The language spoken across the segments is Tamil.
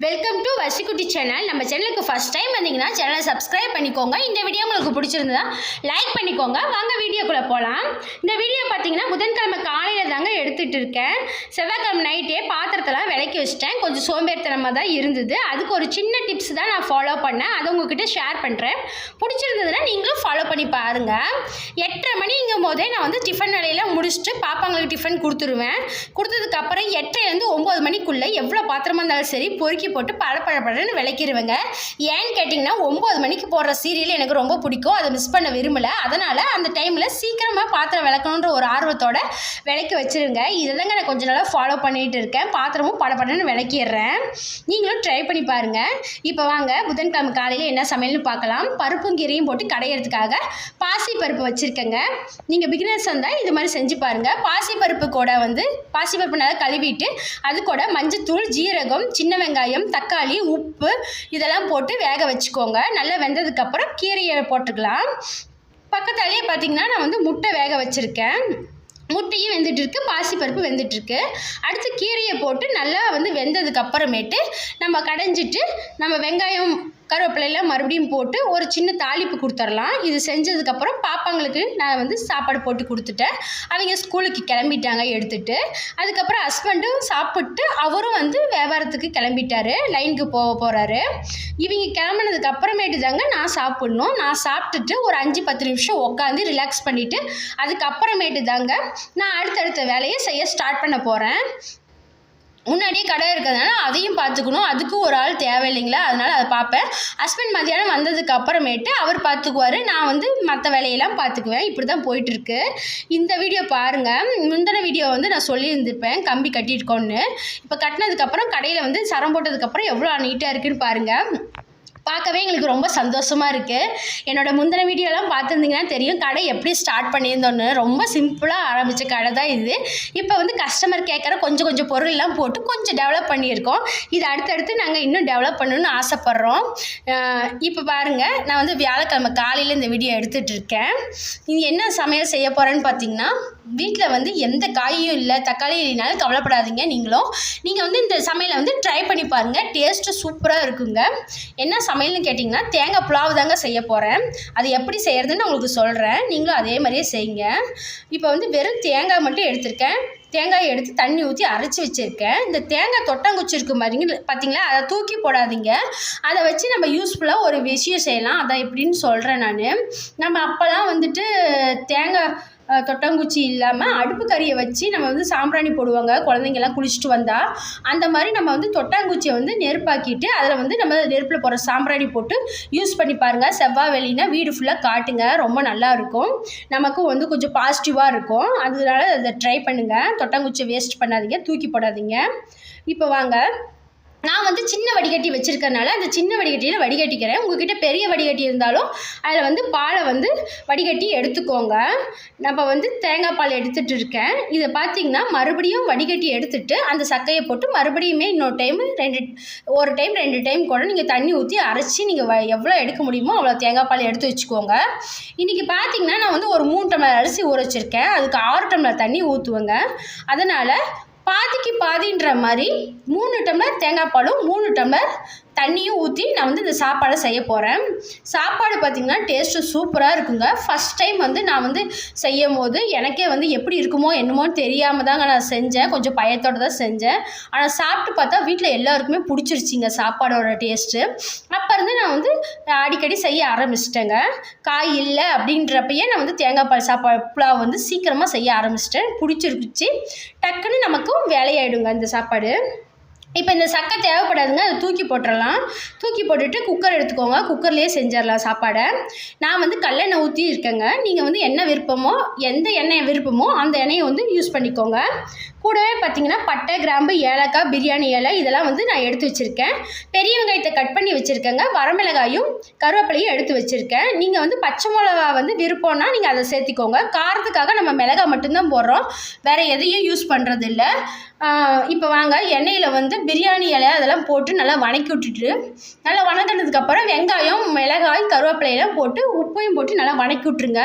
வெல்கம் டு வசிக்குட்டி சேனல் நம்ம சேனலுக்கு ஃபஸ்ட் டைம் வந்தீங்கன்னா சேனலை சப்ஸ்கிரைப் பண்ணிக்கோங்க. இந்த வீடியோ உங்களுக்கு பிடிச்சிருந்தா லைக் பண்ணிக்கோங்க. வாங்க வீடியோக்குள்ளே போகலாம் இந்த வீடியோ பார்த்தீங்கன்னா புதன்கிழமை காலையில் தாங்க எடுத்துகிட்டு இருக்கேன். செவ்வாய்க்கிழமை நைட்டே பாத்திரத்தெல்லாம் விளக்கி வச்சிட்டேன். கொஞ்சம் சோம்பேறித்தனமாக தான் இருந்தது. அதுக்கு ஒரு சின்ன டிப்ஸ் தான் நான் ஃபாலோ பண்ணேன். அதை உங்ககிட்ட ஷேர் பண்ணுறேன் பிடிச்சிருந்ததுன்னா நீங்களும் பண்ணி பாருங்கள் எட்டரை மணிங்கும் போதே நான் வந்து டிஃபன் வேலையில் முடிச்சுட்டு பாப்பாங்களுக்கு டிஃபன் கொடுத்துருவேன். கொடுத்ததுக்கப்புறம் எட்டரைலேருந்து ஒம்பது மணிக்குள்ளே எவ்வளோ பாத்திரமா இருந்தாலும் சரி பொறுக்கி போட்டு பழப்பழப்படன்னு விளக்கிடுவேங்க ஏன்னு கேட்டிங்கன்னா ஒம்பது மணிக்கு போடுற சீரியல் எனக்கு ரொம்ப பிடிக்கும். அதை மிஸ் பண்ண விரும்பல. அதனால் அந்த டைமில் சீக்கிரமாக பாத்திரம் விளக்கணுன்ற ஒரு ஆர்வத்தோட விளக்கி வச்சுருங்க. இதை தாங்க நான் கொஞ்ச நாளாக ஃபாலோ பண்ணிகிட்டு இருக்கேன். பாத்திரமும் படப்படன்னு விளக்கிடுறேன். நீங்களும் ட்ரை பண்ணி பாருங்கள் இப்போ வாங்க புதன்கிழமை காலையில் என்ன சமையல்னு பார்க்கலாம். பருப்பும் கீரையும் போட்டு கடையிறதுக்காக பாசி பருப்பு வச்சுருக்கேங்க நீங்கள் பிகினர்ஸ் வந்தால் இது மாதிரி செஞ்சு பாருங்கள் பாசி பருப்பு கூட வந்து பாசி பருப்பு நல்லா கழுவிட்டு அது கூட மஞ்சத்தூள் ஜீரகம் சின்ன வெங்காயம் தக்காளி உப்பு இதெல்லாம் போட்டு வேக வச்சுக்கோங்க. நல்லா வெந்ததுக்கப்புறம் கீரையை போட்டுக்கலாம். பக்கத்தாலேயே பார்த்தீங்கன்னா நான் வந்து முட்டை வேக வச்சுருக்கேன். முட்டையும் வெந்துட்டு இருக்கு பாசிப்பருப்பு வெந்துட்டு இருக்கு. அடுத்து கீரையை போட்டு நல்லா வந்து வெந்ததுக்கு அப்புறமேட்டு நம்ம கடைஞ்சிட்டு நம்ம வெங்காயம் கருவேப்பிலையில் மறுபடியும் போட்டு ஒரு சின்ன தாளிப்பு கொடுத்துர்லாம் இது செஞ்சதுக்கப்புறம் பாப்பாங்களுக்கு நான் வந்து சாப்பாடு போட்டு கொடுத்துட்டேன். அவங்க ஸ்கூலுக்கு கிளம்பிட்டாங்க எடுத்துட்டு. அதுக்கப்புறம் ஹஸ்பண்டும் சாப்பிட்டு அவரும் வந்து வியாபாரத்துக்கு கிளம்பிட்டாரு. லைனுக்கு போக போகிறாரு இவங்க கிளம்புனதுக்கு அப்புறமேட்டு தாங்க நான் சாப்பிட்ணும். நான் சாப்பிட்டுட்டு ஒரு அஞ்சு பத்து நிமிஷம் உட்காந்து ரிலாக்ஸ் பண்ணிவிட்டு அதுக்கப்புறமேட்டு தாங்க நான் அடுத்தடுத்த வேலையை செய்ய ஸ்டார்ட் பண்ண போகிறேன் முன்னாடியே கடை இருக்கிறதுனால அதையும் பார்த்துக்கணும். அதுக்கும் ஒரு ஆள் தேவை இல்லைங்களா அதனால் அதை பார்ப்பேன். ஹஸ்பண்ட் மத்தியானம் வந்ததுக்கு அப்புறமேட்டு அவர் பார்த்துக்குவார். நான் வந்து மற்ற வேலையெல்லாம் பார்த்துக்குவேன். இப்படி தான் போயிட்டுருக்கு. இந்த வீடியோ பாருங்கள் முந்தின வீடியோ வந்து நான் சொல்லியிருந்திருப்பேன். கம்பி கட்டியிருக்கோன்னு. இப்போ கட்டினதுக்கப்புறம் கடையில் வந்து சரம் போட்டதுக்கப்புறம் எவ்வளோ நீட்டாக இருக்குன்னு பாருங்கள் பார்க்கவே எங்களுக்கு ரொம்ப சந்தோஷமாக இருக்குது என்னோட முந்தின வீடியோலாம் பார்த்துருந்தீங்கன்னா தெரியும். கடை எப்படி ஸ்டார்ட் பண்ணியிருந்தோன்னு ரொம்ப சிம்பிளாக ஆரம்பித்த கடை தான் இது. இப்போ வந்து கஸ்டமர் கேட்குற கொஞ்சம் கொஞ்சம் பொருள்லாம் போட்டு கொஞ்சம் டெவலப் பண்ணியிருக்கோம். இது அடுத்தடுத்து நாங்கள் இன்னும் டெவலப் பண்ணணும்னு ஆசைப்பட்றோம். இப்போ பாருங்கள் நான் வந்து வியாழக்கிழமை காலையில் இந்த வீடியோ எடுத்துகிட்டு இருக்கேன். இது என்ன சமையல் செய்ய போகிறேன்னு பார்த்தீங்கன்னா வீட்டில் வந்து எந்த காயும் இல்லை தக்காளி இல்லைனாலும் கவலைப்படாதீங்க நீங்களும். நீங்கள் வந்து இந்த சமையலை வந்து ட்ரை பண்ணி பாருங்கள் டேஸ்ட்டு சூப்பராக இருக்குங்க. என்ன சமையல்னு கேட்டிங்கன்னா தேங்காய் புலாவு தாங்க செய்ய போகிறேன் அது எப்படி செய்கிறதுன்னு உங்களுக்கு சொல்கிறேன் நீங்களும் அதே மாதிரியே செய்யுங்க. இப்போ வந்து வெறும் தேங்காய் மட்டும் எடுத்திருக்கேன். தேங்காயை எடுத்து தண்ணி ஊற்றி அரைச்சி வச்சுருக்கேன். இந்த தேங்காய் தொட்டாங்குச்சி இருக்கு மாதிரிங்க பார்த்தீங்களா அதை தூக்கி போடாதீங்க. அதை வச்சு நம்ம யூஸ்ஃபுல்லாக ஒரு விஷயம் செய்யலாம். அதான் எப்படின்னு சொல்கிறேன் நான். நம்ம அப்போல்லாம் வந்துட்டு தேங்காய் தொட்டாங்குச்சி இல்லாமல் அடுப்பு கறியை வச்சு நம்ம வந்து சாம்பிராணி போடுவாங்க. குழந்தைங்கெல்லாம் குளிச்சுட்டு வந்தால் அந்த மாதிரி நம்ம வந்து தொட்டாங்குச்சியை வந்து நெருப்பாக்கிட்டு அதில் வந்து நம்ம நெருப்பில் போகிற சாம்பிராணி போட்டு யூஸ் பண்ணி பாருங்கள் செவ்வாய் வெளினா வீடு ஃபுல்லாக காட்டுங்க. ரொம்ப நல்லா இருக்கும். நமக்கும் வந்து கொஞ்சம் பாசிட்டிவாக இருக்கும். அதனால அதை ட்ரை பண்ணுங்கள் தொட்டாங்குச்சியை வேஸ்ட் பண்ணாதீங்க. தூக்கி போடாதீங்க. இப்போ வாங்க. நான் வந்து சின்ன வடிகட்டி வச்சுருக்கறனால அந்த சின்ன வடிகட்டியில் வடிகட்டிக்கிறேன். உங்ககிட்ட பெரிய வடிகட்டி இருந்தாலும் அதில் வந்து பாலை வந்து வடிகட்டி எடுத்துக்கோங்க. நம்ம வந்து தேங்காய் பால் எடுத்துகிட்டு இருக்கேன். இதை பார்த்தீங்கன்னா மறுபடியும் வடிகட்டி எடுத்துட்டு அந்த சக்கையை போட்டு மறுபடியுமே இன்னொரு டைம் ரெண்டு ஒரு டைம் ரெண்டு டைம் கூட நீங்கள் தண்ணி ஊற்றி அரைச்சி நீங்கள் வ எவ்வளோ எடுக்க முடியுமோ அவ்வளோ தேங்காய் பால் எடுத்து வச்சுக்கோங்க. இன்றைக்கி பார்த்தீங்கன்னா நான் வந்து ஒரு மூணு டம்ளர் அரிசி ஊற வச்சுருக்கேன். அதுக்கு ஆறு டம்ளர் தண்ணி ஊற்றுவேங்க அதனால் பாதிக்கு பாதின்ற மாதிரி மூணு டம்ளர் தேங்காய் பாலும் மூணு டம்ளர் தண்ணியும் ஊற்றி நான் வந்து இந்த சாப்பாடை செய்ய போகிறேன் சாப்பாடு பார்த்திங்கன்னா டேஸ்ட்டு சூப்பராக இருக்குங்க. ஃபஸ்ட் டைம் வந்து நான் வந்து செய்யும் போது எனக்கே வந்து எப்படி இருக்குமோ என்னமோன்னு தெரியாமல் தாங்க நான் செஞ்சேன். கொஞ்சம் பயத்தோடு தான் செஞ்சேன். ஆனால் சாப்பிட்டு பார்த்தா வீட்டில் எல்லாருக்குமே பிடிச்சிருச்சிங்க சாப்பாடோட டேஸ்ட்டு அப்போ இருந்து நான் வந்து அடிக்கடி செய்ய ஆரம்பிச்சிட்டேங்க. காய் இல்லை அப்படின்றப்பயே நான் வந்து தேங்காய் பால் சாப்பாடு புலாவ் வந்து சீக்கிரமாக செய்ய ஆரம்பிச்சிட்டேன். பிடிச்சிருக்குச்சு டக்குன்னு நமக்கும் வேலையாயிடுங்க இந்த சாப்பாடு. இப்போ இந்த சக்கை தேவைப்படாதுங்க அதை தூக்கி போட்டுடலாம் தூக்கி போட்டுட்டு குக்கர் எடுத்துக்கோங்க. குக்கர்லேயே செஞ்சிடலாம் சாப்பாடை. நான் வந்து கல்லெண்ணெய் ஊற்றி இருக்கேங்க. நீங்கள் வந்து என்ன விருப்பமோ எந்த எண்ணெய் விருப்பமோ அந்த எண்ணெயை வந்து யூஸ் பண்ணிக்கோங்க. கூடவே பார்த்தீங்கன்னா பட்டை கிராம்பு ஏலக்காய் பிரியாணி இலை இதெல்லாம் வந்து நான் எடுத்து வச்சுருக்கேன். பெரிய வெங்காயத்தை கட் பண்ணி வச்சுருக்கேங்க. வரமிளகாயும் கருவேப்பிலையும் எடுத்து வச்சுருக்கேன். நீங்கள் வந்து பச்சை மிளகா வந்து விருப்பம்னா நீங்கள் அதை சேர்த்திக்கோங்க. காரத்துக்காக நம்ம மிளகாய் மட்டும்தான் போடுறோம். வேறு எதையும் யூஸ் பண்ணுறது இல்லை இப்போ வாங்க. எண்ணெயில் வந்து பிரியாணி இலை அதெல்லாம் போட்டு நல்லா வணக்கி விட்டுட்டு நல்லா வணக்கினதுக்கப்புறம் வெங்காயம் மிளகாய் கருவேப்பிலையெல்லாம் போட்டு உப்பையும் போட்டு நல்லா வணக்கி விட்ருங்க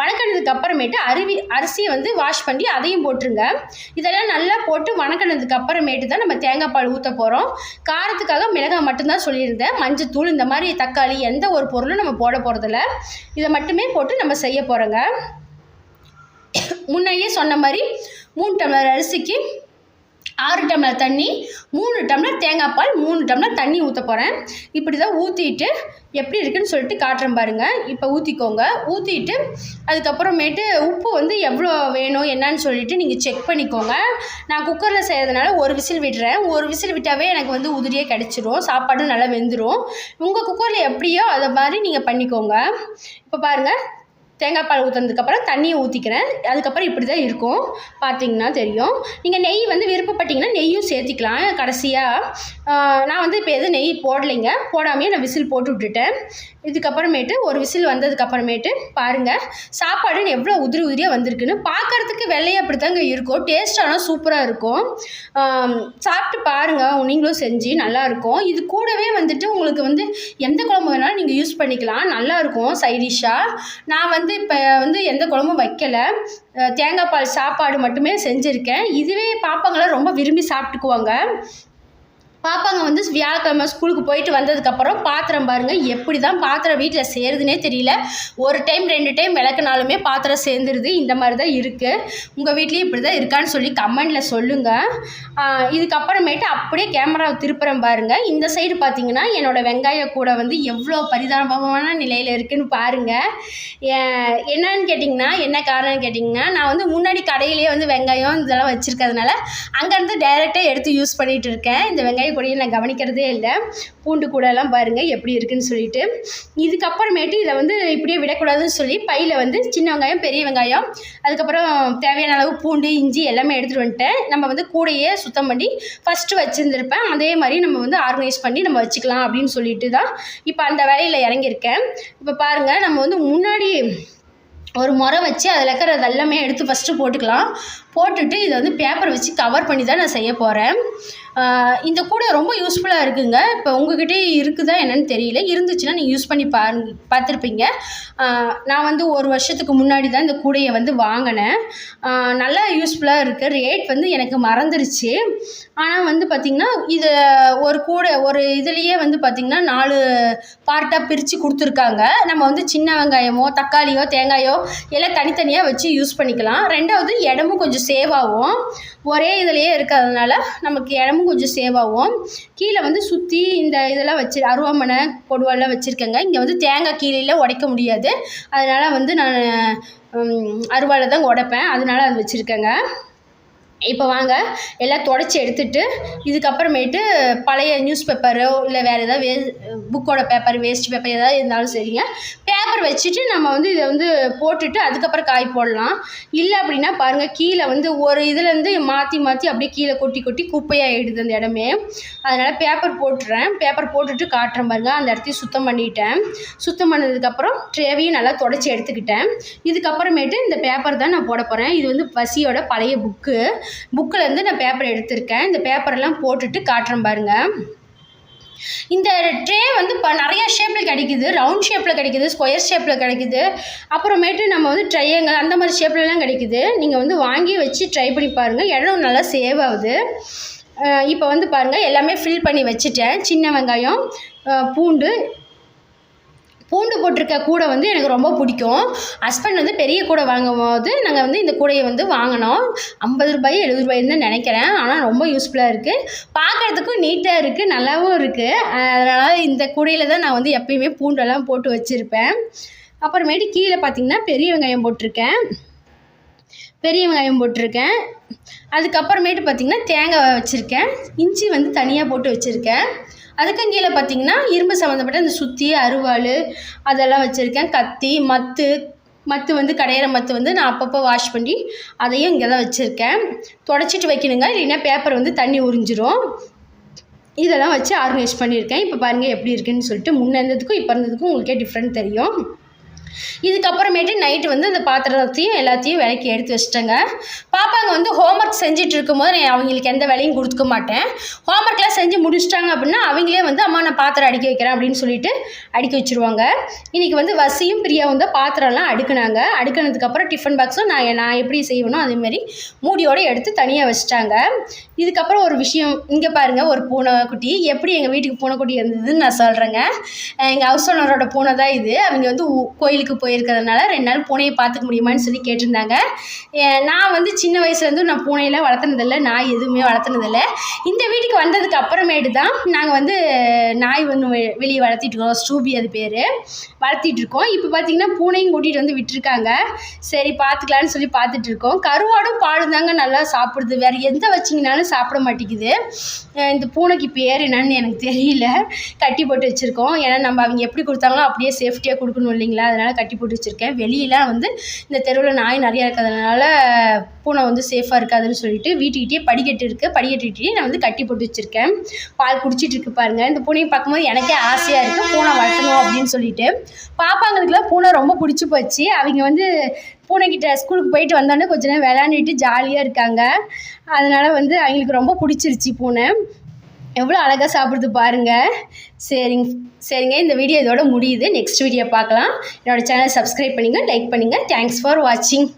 வணக்கினதுக்கப்புறமேட்டு அருவி அரிசியை வந்து வாஷ் பண்ணி அதையும் போட்டுருங்க. இதை இதெல்லாம் நல்லா போட்டு வணக்கினதுக்கு அப்புறமேட்டு தான் நம்ம தேங்காய் பால் ஊற்ற போகிறோம் காரத்துக்காக மிளகாய் மட்டும்தான் சொல்லியிருந்தேன். மஞ்சத்தூள் இந்த மாதிரி தக்காளி எந்த ஒரு பொருளும் நம்ம போட போகிறதில்ல இதை மட்டுமே போட்டு நம்ம செய்ய போகிறோங்க முன்னையே சொன்ன மாதிரி மூணு டம்ளர் அரிசிக்கு ஆறு டம்ளர் தண்ணி மூணு டம்ளர் தேங்காய் பால் மூணு டம்ளர் தண்ணி ஊற்ற போகிறேன் இப்படி தான் ஊற்றிட்டு எப்படி இருக்குன்னு சொல்லிட்டு காட்டுறேன் பாருங்கள் இப்போ ஊற்றிக்கோங்க ஊற்றிட்டு அதுக்கப்புறமேட்டு உப்பு வந்து எவ்வளோ வேணும் என்னன்னு சொல்லிட்டு நீங்கள் செக் பண்ணிக்கோங்க. நான் குக்கரில் செய்கிறதுனால ஒரு விசில் விடுறேன். ஒரு விசில் விட்டாவே எனக்கு வந்து உதிரியே கிடச்சிரும். சாப்பாடும் நல்லா வெந்துடும் உங்கள் குக்கரில் எப்படியோ அதை மாதிரி நீங்கள் பண்ணிக்கோங்க. இப்போ பாருங்கள் தேங்காய் பால் ஊற்றுனதுக்கப்புறம் தண்ணியை ஊற்றிக்கிறேன் அதுக்கப்புறம் இப்படி தான் இருக்கும். பார்த்தீங்கன்னா தெரியும். நீங்கள் நெய் வந்து விருப்பப்பட்டீங்கன்னா நெய்யும் சேர்த்திக்கலாம். கடைசியாக நான் வந்து இப்போ எதுவும் நெய் போடலைங்க. போடாமையே நான் விசில் போட்டு விட்டுட்டேன். இதுக்கப்புறமேட்டு ஒரு விசில் வந்ததுக்கப்புறமேட்டு பாருங்கள் சாப்பாடு எவ்வளோ உதிரி உதிரியாக வந்திருக்குன்னு பார்க்கறதுக்கு வெள்ளையே அப்படி தாங்க இருக்கும் டேஸ்ட்டானால் சூப்பராக இருக்கும். சாப்பிட்டு பாருங்கள் நீங்களும் செஞ்சு நல்லாயிருக்கும் இது கூடவே வந்துட்டு உங்களுக்கு வந்து எந்த குழம்பு வேணாலும் நீங்கள் யூஸ் பண்ணிக்கலாம். நல்லாயிருக்கும் சைடிஷ்ஷாக நான் வந்து வந்து இப்போ வந்து எந்த குழம்பும் வைக்கல. தேங்காய் பால் சாப்பாடு மட்டுமே செஞ்சுருக்கேன். இதுவே பாப்பாங்களாம் ரொம்ப விரும்பி சாப்பிட்டுக்குவாங்க. பாப்பாங்க வந்து வியாழக்கிழமை ஸ்கூலுக்கு போயிட்டு வந்ததுக்கப்புறம் பாத்திரம் பாருங்கள் எப்படி தான் பாத்திரம் வீட்டில் சேருதுன்னே தெரியல. ஒரு டைம் ரெண்டு டைம் விளக்குனாலுமே பாத்திரம் சேர்ந்துருது. இந்த மாதிரி தான் இருக்குது உங்கள் வீட்லேயும் இப்படி தான் இருக்கான்னு சொல்லி கமெண்டில் சொல்லுங்கள் இதுக்கப்புறமேட்டு அப்படியே கேமராவை திருப்புறம் பாருங்கள் இந்த சைடு பார்த்தீங்கன்னா என்னோடய வெங்காய கூட வந்து எவ்வளோ பரிதாபமான நிலையில் இருக்குதுன்னு பாருங்கள் என்னன்னு கேட்டிங்கன்னா என்ன காரணம்னு கேட்டிங்கன்னா நான் வந்து முன்னாடி கடையிலேயே வந்து வெங்காயம் இதெல்லாம் வச்சுருக்கிறதுனால அங்கேருந்து டைரெக்டாக எடுத்து யூஸ் பண்ணிகிட்டு இருக்கேன். இந்த வெங்காயம் வெங்காய கூடையை நான் கவனிக்கிறதே இல்லை. பூண்டு கூடலாம் பாருங்கள் எப்படி இருக்குன்னு சொல்லிட்டு. இதுக்கப்புறமேட்டு இதை வந்து இப்படியே விடக்கூடாதுன்னு சொல்லி பையில் வந்து சின்ன வெங்காயம் பெரிய வெங்காயம் அதுக்கப்புறம் தேவையான அளவு பூண்டு இஞ்சி எல்லாமே எடுத்துகிட்டு வந்துட்டேன். நம்ம வந்து கூடையே சுத்தம் பண்ணி ஃபஸ்ட்டு வச்சுருந்துருப்பேன். அதே மாதிரி நம்ம வந்து ஆர்கனைஸ் பண்ணி நம்ம வச்சுக்கலாம் அப்படின்னு சொல்லிட்டு தான் இப்போ அந்த வேலையில் இறங்கியிருக்கேன். இப்போ பாருங்கள் நம்ம வந்து முன்னாடி ஒரு முறை வச்சு அதில் இருக்கிற எல்லாமே எடுத்து ஃபஸ்ட்டு போட்டுக்கலாம். போட்டுட்டு இதை வந்து பேப்பர் வச்சு கவர் பண்ணி தான் நான் செய்ய போகிறேன் இந்த கூடை ரொம்ப யூஸ்ஃபுல்லாக இருக்குங்க. இப்போ உங்ககிட்டே இருக்குதா என்னன்னு தெரியல. இருந்துச்சுன்னா நீங்கள் யூஸ் பண்ணி பாருங்க பார்த்துருப்பீங்க. நான் வந்து ஒரு வருஷத்துக்கு முன்னாடி தான் இந்த கூடையை வந்து வாங்கினேன். நல்லா யூஸ்ஃபுல்லாக இருக்குது ரேட் வந்து எனக்கு மறந்துருச்சு. ஆனால் வந்து பார்த்திங்கன்னா இது ஒரு கூடை ஒரு இதுலேயே வந்து பார்த்திங்கன்னா நாலு பார்ட்டாக பிரித்து கொடுத்துருக்காங்க. நம்ம வந்து சின்ன வெங்காயமோ தக்காளியோ தேங்காயோ எல்லாம் தனித்தனியாக வச்சு யூஸ் பண்ணிக்கலாம். ரெண்டாவது இடமும் கொஞ்சம் சேவ் ஆகும். ஒரே இதுலேயே இருக்கிறதுனால நமக்கு இடமும் கொஞ்சம் சேவ் ஆகும். கீழே வந்து சுற்றி இந்த இதெல்லாம் வச்சு அருவாமனை கொடுவாலாம் வச்சுருக்கேங்க. இங்கே வந்து தேங்காய் கீழே உடைக்க முடியாது. அதனால் வந்து நான் அருவாலை தான் உடைப்பேன். அதனால் அது வச்சுருக்கேங்க. இப்போ வாங்க. எல்லாம் தொடச்சி எடுத்துட்டு இதுக்கப்புறமேட்டு பழைய நியூஸ் பேப்பரோ இல்லை வேறு ஏதாவது வே புக்கோட பேப்பர் வேஸ்ட் பேப்பர் ஏதாவது இருந்தாலும் சரிங்க. பேப்பர் வச்சுட்டு நம்ம வந்து இதை வந்து போட்டுட்டு அதுக்கப்புறம் காய் போடலாம். இல்லை அப்படின்னா பாருங்கள் கீழே வந்து ஒரு இதுலேருந்து மாற்றி மாற்றி அப்படியே கீழே கொட்டி கொட்டி குப்பையாகிடுது அந்த இடமே. அதனால் பேப்பர் போட்டுறேன். பேப்பர் போட்டுட்டு காட்டுறேன் பாருங்கள் அந்த இடத்தையும் சுத்தம் பண்ணிட்டேன். சுத்தம் பண்ணதுக்கப்புறம் ட்ரேவையும் நல்லா தொடச்சி எடுத்துக்கிட்டேன். இதுக்கப்புறமேட்டு இந்த பேப்பர் தான் நான் போட போகிறேன் இது வந்து பசியோட பழைய புக்கு புக்கிலேருந்து நான் பேப்பர் எடுத்திருக்கேன். இந்த பேப்பரெல்லாம் போட்டுட்டு காட்டுறேன் பாருங்கள் இந்த ட்ரே வந்து இப்போ நிறைய ஷேப்பில் கிடைக்குது. ரவுண்ட் ஷேப்பில் கிடைக்குது ஸ்கொயர் ஷேப்பில் கிடைக்குது. அப்புறமேட்டு நம்ம வந்து ட்ரையங்கள் அந்த மாதிரி ஷேப்லலாம் கிடைக்குது. நீங்கள் வந்து வாங்கி வச்சு ட்ரை பண்ணி பாருங்கள் இடம் நல்லா சேவ் ஆகுது. இப்போ வந்து பாருங்கள் எல்லாமே ஃபில் பண்ணி வச்சுட்டேன். சின்ன வெங்காயம் பூண்டு பூண்டு போட்டிருக்க கூடை வந்து எனக்கு ரொம்ப பிடிக்கும். ஹஸ்பண்ட் வந்து பெரிய கூடை வாங்கும் போது நாங்கள் வந்து இந்த கூடையை வந்து வாங்கினோம். ஐம்பது ரூபாய் எழுபது ரூபாய்ன்னு தான் நினைக்கிறேன். ஆனால் ரொம்ப யூஸ்ஃபுல்லாக இருக்குது பார்க்குறதுக்கும் நீட்டாக இருக்குது நல்லாவும் இருக்குது அதனால் இந்த கூடையில் தான் நான் வந்து எப்பயுமே பூண்டெல்லாம் போட்டு வச்சுருப்பேன். அப்புறமேட்டு கீழே பார்த்தீங்கன்னா பெரிய வெங்காயம் போட்டிருக்கேன். பெரிய வெங்காயம் போட்டிருக்கேன். அதுக்கப்புறமேட்டு பார்த்திங்கன்னா தேங்காய் வச்சுருக்கேன். இஞ்சி வந்து தனியாக போட்டு வச்சுருக்கேன். அதுக்கும் கீழே பார்த்தீங்கன்னா இரும்பு சம்மந்தப்பட்ட இந்த சுத்தி அருவாள் அதெல்லாம் வச்சுருக்கேன். கத்தி மத்து மத்து வந்து கடையிற மத்து வந்து நான் அப்பப்போ வாஷ் பண்ணி அதையும் இங்கே தான் வச்சுருக்கேன். தொடச்சிட்டு வைக்கணுங்க இல்லைன்னா பேப்பர் வந்து தண்ணி உறிஞ்சிரும். இதெல்லாம் வச்சு ஆர்கனைஸ் பண்ணியிருக்கேன். இப்போ பாருங்கள் எப்படி இருக்குன்னு சொல்லிட்டு முன்னே இருந்ததுக்கும் இப்போ இருந்ததுக்கும் உங்களுக்கே டிஃப்ரெண்ட் தெரியும். இதுக்கப்புறமேட்டு நைட்டு வந்து அந்த பாத்திரத்தையும் எல்லாத்தையும் விலைக்கு எடுத்து வச்சிட்டேங்க. பாப்பாங்க வந்து ஹோம்ஒர்க் செஞ்சுட்டு இருக்கும்போது நான் அவங்களுக்கு எந்த வேலையும் கொடுத்துக்க மாட்டேன். ஹோம்ஒர்க்லாம் செஞ்சு முடிச்சிட்டாங்க அப்படின்னா அவங்களே வந்து அம்மா நான் பாத்திரம் அடிக்க வைக்கிறேன் அப்படின்னு சொல்லிட்டு அடிக்க வச்சுருவாங்க. இன்றைக்கி வந்து வசியும் பிரியா வந்து பாத்திரம்லாம் அடுக்குனாங்க. அடுக்கினதுக்கப்புறம் டிஃபன் பாக்ஸும் நான் நான் எப்படி செய்வேனோ அதேமாரி மூடியோடு எடுத்து தனியாக வச்சுட்டாங்க. இதுக்கப்புறம் ஒரு விஷயம் இங்கே பாருங்கள் ஒரு பூனைக்குட்டி. எப்படி எங்கள் வீட்டுக்கு பூனைக்குட்டி இருந்ததுன்னு நான் சொல்கிறேங்க எங்கள் ஹவுஸ் ஓனரோட பூனை தான் இது. அவங்க வந்து கோயில் கோயிலுக்கு போயிருக்கிறதுனால ரெண்டு நாள் பூனையை பார்த்துக்க முடியுமான்னு சொல்லி கேட்டிருந்தாங்க. நான் வந்து சின்ன வயசுலேருந்து நான் பூனையில் வளர்த்துனதில்லை நாய் எதுவுமே வளர்த்துனதில்ல. இந்த வீட்டுக்கு வந்ததுக்கு அப்புறமேட்டு தான் நாங்கள் வந்து நாய் ஒன்று வெ- வெளியே வளர்த்திட்டு இருக்கோம். ஸ்டூபி அது பேர். வளர்த்திட்டு இருக்கோம். இப்போ பார்த்தீங்கன்னா பூனையும் கூட்டிகிட்டு வந்து விட்டுருக்காங்க. சரி பார்த்துக்கலான்னு சொல்லி பார்த்துட்டு இருக்கோம். கருவாடும் பாலும் தாங்க நல்லா சாப்பிடுது. வேறு எந்த வச்சிங்கனாலும் சாப்பிட மாட்டேங்குது. இந்த பூனைக்கு பேர் என்னன்னு எனக்கு தெரியல. கட்டி போட்டு வச்சுருக்கோம். ஏன்னா நம்ம அவங்க எப்படி கொடுத்தாங்களோ அப்படியே சேஃப்டியாக கொடுக்கணும் இல்லைங்களா? அதனால் கட்டி போட்டு வச்சுருக்கேன். வெளியில் வந்து இந்த தெருவில் நாய் நிறையா இருக்கிறதுனால பூனை வந்து சேஃபாக இருக்காதுன்னு சொல்லிட்டு வீட்டுக்கிட்டே படிக்கட்டு இருக்குது படிக்கட்டுக்கிட்டே நான் வந்து கட்டி போட்டு வச்சுருக்கேன். பால் குடிச்சிட்டு இருக்கு இந்த பூனையை பார்க்கும்போது எனக்கே ஆசையாக இருக்குது பூனை வளர்த்தணும் அப்படின்னு சொல்லிட்டு. பாப்பாங்களுக்குலாம் பூனை ரொம்ப பிடிச்சி போச்சு. அவங்க வந்து பூனைக்கிட்ட ஸ்கூலுக்கு போயிட்டு வந்தோடனே கொஞ்ச நேரம் விளையாண்டுட்டு ஜாலியாக இருக்காங்க. அதனால் வந்து அவங்களுக்கு ரொம்ப பிடிச்சிருச்சு பூனை. எவ்வளோ அழகாக சாப்பிடுது பாருங்கள் சரிங்க சரிங்க. இந்த வீடியோ இதோட முடியுது. நெக்ஸ்ட் வீடியோ பார்க்கலாம். என்னோட சேனல் சப்ஸ்கிரைப் பண்ணுங்கள் லைக் பண்ணுங்கள் தேங்க்ஸ் ஃபார் வாட்சிங்